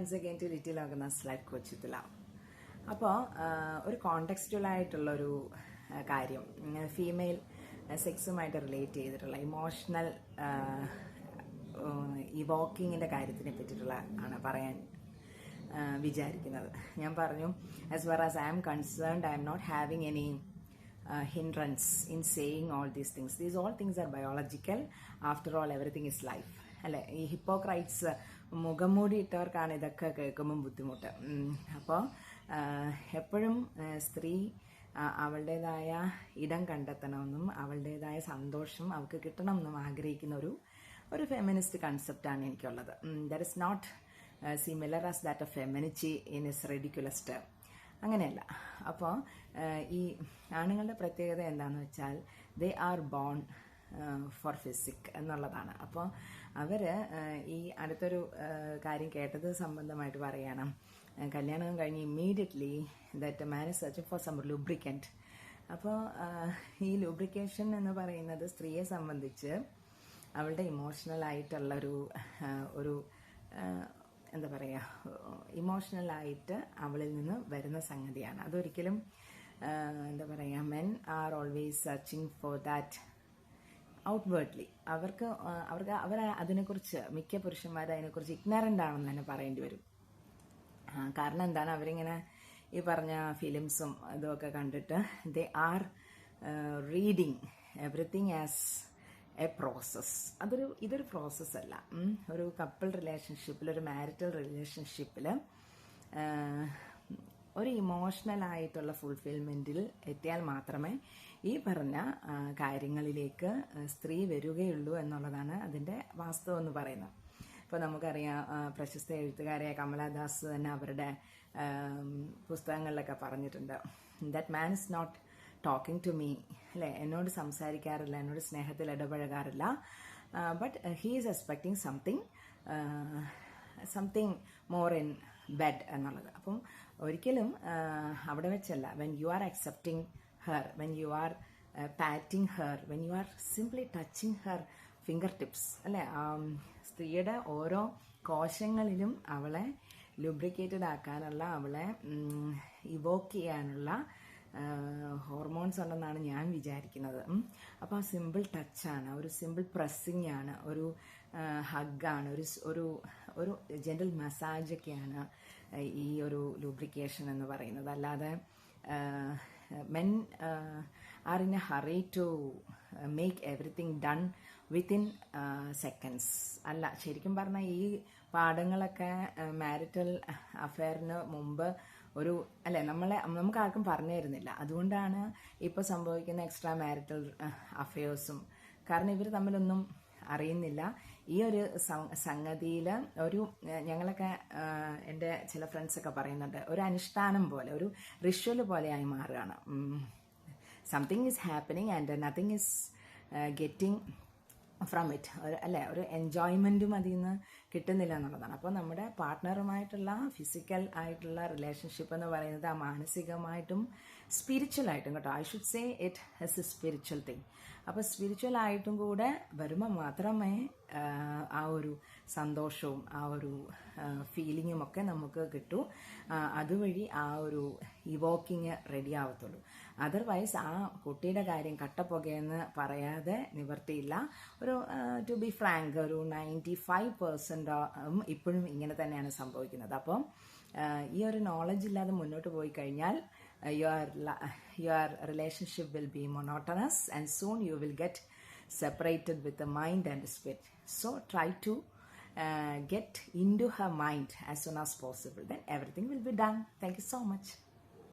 Once again to little organise life കൊച്ചിത്തില അപ്പോൾ ഒരു കോണ്ടെക്സ്റ്റുവലായിട്ടുള്ളൊരു കാര്യം. ഫീമെയിൽ സെക്സുമായിട്ട് റിലേറ്റ് ചെയ്തിട്ടുള്ള ഇമോഷണൽ ഈ വാക്കിങ്ങിന്റെ കാര്യത്തിനെ പറ്റിയിട്ടുള്ള ആണ് പറയാൻ വിചാരിക്കുന്നത്. ഞാൻ പറഞ്ഞു as far as I am concerned I am not having any hindrance in saying all these things these all things are biological after all everything is life. അല്ലെ ഈ ഹിപ്പോക്രൈറ്റ്സ് മുഖംമൂടി ഇട്ടവർക്കാണ് ഇതൊക്കെ കേൾക്കുമ്പം ബുദ്ധിമുട്ട്. അപ്പോൾ എപ്പോഴും സ്ത്രീ അവളുടേതായ ഇടം കണ്ടെത്തണമെന്നും അവളുടേതായ സന്തോഷം അവൾക്ക് കിട്ടണമെന്നും ആഗ്രഹിക്കുന്ന ഒരു ഒരു ഫെമിനിസ്റ്റ് കൺസെപ്റ്റാണ് എനിക്കുള്ളത്. There is not similar as that of femininity in is ridiculous term അങ്ങനെയല്ല. അപ്പോൾ ഈ ആണുങ്ങളുടെ പ്രത്യേകത എന്താണെന്ന് വെച്ചാൽ they are born for physique എന്നുള്ളതാണ്. അപ്പോൾ അവർ ഈ അടുത്തൊരു കാര്യം കേട്ടത് സംബന്ധമായിട്ട് പറയണം. കല്യാണം കഴിഞ്ഞ് immediately that man is searching for some lubricant അപ്പോൾ ഈ ലൂബ്രിക്കേഷൻ എന്ന് പറയുന്നത് സ്ത്രീയെ സംബന്ധിച്ച് അവളുടെ ഇമോഷണൽ ആയിട്ടുള്ളൊരു ഒരു എന്താ പറയുക ഇമോഷണലായിട്ട് അവളിൽ നിന്ന് വരുന്ന സംഗതിയാണ്. അതൊരിക്കലും എന്താ പറയുക men are always searching for that outwardly അവർക്ക് അവർക്ക് അവർ അതിനെക്കുറിച്ച് മിക്ക പുരുഷന്മാർ അതിനെക്കുറിച്ച് ഇഗ്നറന്റ് ആണെന്ന് തന്നെ പറയേണ്ടി വരും. കാരണം എന്താണ്? അവരിങ്ങനെ ഈ പറഞ്ഞ ഫിലിംസും ഇതുമൊക്കെ കണ്ടിട്ട് they are reading everything as a process അതൊരു ഇതൊരു പ്രോസസ്സ് അല്ല. ഒരു കപ്പിൾ റിലേഷൻഷിപ്പിൽ ഒരു മാരിറ്റൽ റിലേഷൻഷിപ്പിൽ ഒരു ഇമോഷണൽ ആയിട്ടുള്ള ഫുൾഫിൽമെന്റിൽ എത്തിയാൽ മാത്രമേ ഈ പറഞ്ഞ കാര്യങ്ങളിലേക്ക് സ്ത്രീ വരികയുള്ളൂ എന്നുള്ളതാണ് അതിന്റെ വാസ്തവം എന്ന് പറയുന്നത്. ഇപ്പോൾ നമുക്കറിയാം പ്രശസ്ത എഴുത്തുകാരായ കമലാദാസ് തന്നെ അവരുടെ പുസ്തകങ്ങളിലൊക്കെ പറഞ്ഞിട്ടുണ്ട്. That man is not talking to me അല്ലേ? എന്നോട് സംസാരിക്കാറില്ല എന്നോട് സ്നേഹത്തിൽ ഇടപഴകാറില്ല. But he is expecting something something more in bed എന്നുള്ളത്. അപ്പം ഒരിക്കലും അവിടെ വെച്ചല്ല. When you are accepting her when you are patting her when you are simply touching her finger tips അല്ലേ? സ്ത്രീയുടെ ഓരോ കോശങ്ങളിലും അവളെ ലുബ്രിക്കേറ്റഡ് ആക്കാനുള്ള അവളെ ഇവോക്ക് ചെയ്യാനുള്ള ഹോർമോൺസ് ഉണ്ടെന്നാണ് ഞാൻ വിചാരിക്കുന്നത്. അപ്പോൾ ആ സിമ്പിൾ ടച്ചാണ് ഒരു സിമ്പിൾ പ്രസ്സിങ് ആണ് ഒരു ഹഗ്ഗാണ് ഒരു ഒരു ഒരു ജെൻറൽ മസാജൊക്കെയാണ് ഈ ഒരു ലൂബ്രിക്കേഷൻ എന്ന് പറയുന്നത്. അല്ലാതെ men are in a hurry to make everything done within seconds അല്ല ശരിക്കും പറഞ്ഞാൽ ഈ പാഠങ്ങളൊക്കെ മാരിറ്റൽ അഫെയറിന് മുമ്പ് ഒരു അല്ലെ നമ്മളെ നമുക്ക് ആർക്കും പറഞ്ഞു തരുന്നില്ല. അതുകൊണ്ടാണ് ഇപ്പോൾ സംഭവിക്കുന്ന എക്സ്ട്രാ മാരിറ്റൽ അഫയേഴ്സും കാരണം ഇവർ തമ്മിലൊന്നും അറിയുന്നില്ല. ഈ ഒരു സംഗതിയിൽ ഒരു ഞങ്ങളൊക്കെ എന്റെ ചില ഫ്രണ്ട്സൊക്കെ പറയുന്നുണ്ട് ഒരു അനുഷ്ഠാനം പോലെ ഒരു റിഷ്വൽ പോലെയായി മാറുകയാണ്. Something is happening and nothing is getting from it അല്ലേ ഒരു എൻജോയ്മെന്റും അതിൽ നിന്ന് കിട്ടുന്നില്ല എന്നുള്ളതാണ്. അപ്പോൾ നമ്മുടെ പാർട്ട്ണറുമായിട്ടുള്ള ഫിസിക്കൽ ആയിട്ടുള്ള റിലേഷൻഷിപ്പ് എന്ന് പറയുന്നത് ആ മാനസികമായിട്ടും സ്പിരിച്വൽ ആയിട്ടും കേട്ടോ. I should say it has a spiritual thing അപ്പോൾ സ്പിരിച്വൽ ആയിട്ടും കൂടെ വരുമ്പോൾ മാത്രമേ ആ, ഒരു സന്തോഷവും ആ ഒരു ഫീലിങ്ങും ഒക്കെ നമുക്ക് കിട്ടൂ. അതുവഴി ആ ഒരു ഇവോക്കിങ് റെഡി ആവത്തുള്ളൂ. അതർവൈസ് ആ കുട്ടിയുടെ കാര്യം കട്ടപ്പുകയെന്ന് പറയാതെ നിവർത്തിയില്ല. ഒരു ടു ബി ഫ്രാങ്ക് ഒരു നയന്റി ഫൈവ് ഇപ്പോഴും ഇങ്ങനെ തന്നെയാണ് സംഭവിക്കുന്നത് അപ്പം ഈ ഒരു നോളജ് ഇല്ലാതെ മുന്നോട്ട് പോയി കഴിഞ്ഞാൽ your your relationship will be monotonous and soon you will get with the mind and spirit. So try to uh, get into her mind as soon as possible. Then everything will be done. Thank you so much.